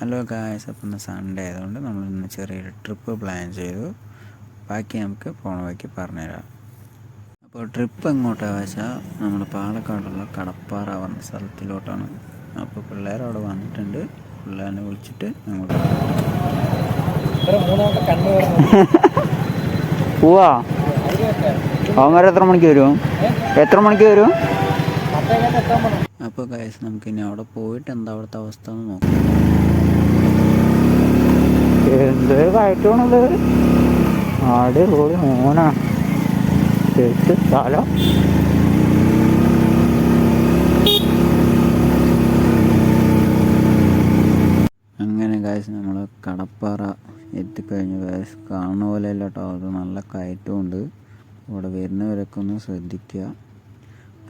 Hello guys അപ്പം ഇന്ന് Sunday ആയതുകൊണ്ട് നമ്മൾ ഇന്ന് ചെറിയൊരു ട്രിപ്പ് പ്ലാൻ ചെയ്തു. ബാക്കി നമുക്ക് പോണ വഴിക്ക് പറഞ്ഞുതരാം. അപ്പോൾ ട്രിപ്പ് എങ്ങോട്ടാണ് വെച്ചാൽ നമ്മൾ പാലക്കാടുള്ള കടപ്പാറ പറഞ്ഞ സ്ഥലത്തിലോട്ടാണ്. അപ്പോൾ പിള്ളേർ അവിടെ വന്നിട്ടുണ്ട്. പിള്ളേരെ വിളിച്ചിട്ട് അങ്ങോട്ട് പോവാ അവന്മാർ എത്ര മണിക്ക് വരും? എത്ര മണിക്ക് വരും? അപ്പോൾ ഗൈസ് നമുക്കിനി അവിടെ പോയിട്ട് എന്താ അവിടുത്തെ അവസ്ഥ എന്ന് നോക്കാം. എന്ത് കയറ്റമാണത് അടിപൊളി മോനാ. സ്ഥലം. അങ്ങനെ കാശ് നമ്മൾ കടപ്പാറ എത്തിക്കഴിഞ്ഞു. കാശ് കാണുന്ന പോലെ അല്ല കേട്ടോ അത് നല്ല കയറ്റമുണ്ട് ഇവിടെ വരുന്നവരൊക്കെ ഒന്ന് ശ്രദ്ധിക്കുക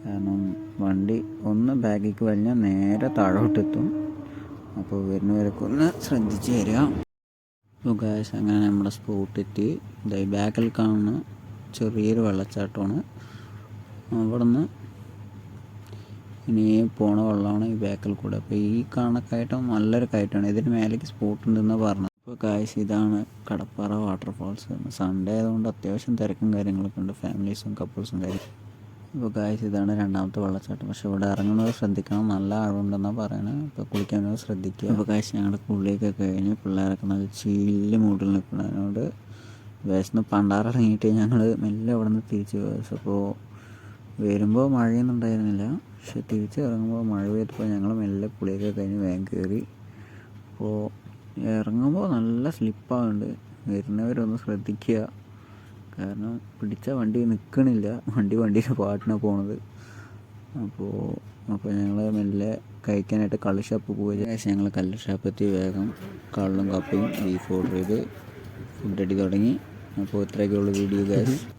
കാരണം വണ്ടി ഒന്ന് ബാഗിലേക്ക് വലിഞ്ഞാൽ നേരെ താഴോട്ടെത്തും. അപ്പോൾ വരുന്നവരൊക്കെ ഒന്ന് ശ്രദ്ധിച്ച് തരിക അപ്പോൾ ഗായ്സ് അങ്ങനെ നമ്മുടെ സ്പോട്ടെത്തി ഇതായി ബാക്കിൽ കാണുന്ന ചെറിയൊരു വെള്ളച്ചാട്ടമാണ്. അവിടെ നിന്ന് ഇനി പോണ വെള്ളമാണ് ഈ ബാക്കിൽ കൂടെ. അപ്പോൾ ഈ കാണുന്ന കയറ്റം നല്ലൊരു കയറ്റമാണ്. ഇതിന് മേലേക്ക് സ്പോട്ട് ഉണ്ടെന്ന് പറഞ്ഞത്. അപ്പോൾ കാഴ്ച ഇതാണ് കടപ്പാറ വാട്ടർഫാൾസ് സൺഡേ ആയതുകൊണ്ട് അത്യാവശ്യം തിരക്കും കാര്യങ്ങളൊക്കെ ഉണ്ട്. ഫാമിലീസും കപ്പിൾസും കാര്യം. ഇപ്പോൾ ഗായസ് ഇതാണ് രണ്ടാമത്തെ വെള്ളച്ചാട്ടം. പക്ഷെ ഇവിടെ ഇറങ്ങുന്നത് ശ്രദ്ധിക്കണം. നല്ല ആഴമുണ്ടെന്നാണ് പറയണത് ഇപ്പോൾ കുളിക്കാൻ ശ്രദ്ധിക്കുക. അപ്പോൾ ഗായസ് ഞങ്ങളുടെ കുളിയൊക്കെ കഴിഞ്ഞ് പിള്ളേരൊക്കെ നല്ല ചില്ല് മൂട്ടിൽ നിൽക്കുന്നതിനോട് വിശന്ന് പണ്ടാറിറങ്ങിയിട്ട് ഞങ്ങൾ മെല്ലെ അവിടെ നിന്ന് തിരിച്ചു പോയത് അപ്പോൾ വരുമ്പോൾ മഴയൊന്നും ഉണ്ടായിരുന്നില്ല. പക്ഷെ തിരിച്ച് ഇറങ്ങുമ്പോൾ മഴ പെയ്തപ്പോൾ ഞങ്ങൾ മെല്ലെ കുളിയൊക്കെ കഴിഞ്ഞ് വേഗം കയറി അപ്പോൾ ഇറങ്ങുമ്പോൾ നല്ല സ്ലിപ്പാവുന്നുണ്ട് വരുന്നവരൊന്ന് ശ്രദ്ധിക്കുക. കാരണം പിടിച്ച വണ്ടി നിൽക്കണില്ല വണ്ടി വണ്ടിയുടെ പാട്ടിനാണ് പോണത്. അപ്പോൾ അപ്പോൾ ഞങ്ങൾ മെല്ലെ കഴിക്കാനായിട്ട് കള്ള് ഷാപ്പ് പോയത് ശേഷം ഞങ്ങൾ കല്ല് ഷാപ്പെത്തി വേഗം കള്ളും കപ്പയും ബീഫ് ഓർഡർ ചെയ്ത് ഫുഡ് അടി തുടങ്ങി. അപ്പോൾ ഇത്രയൊക്കെയുള്ള വീഡിയോ ഗൈസ്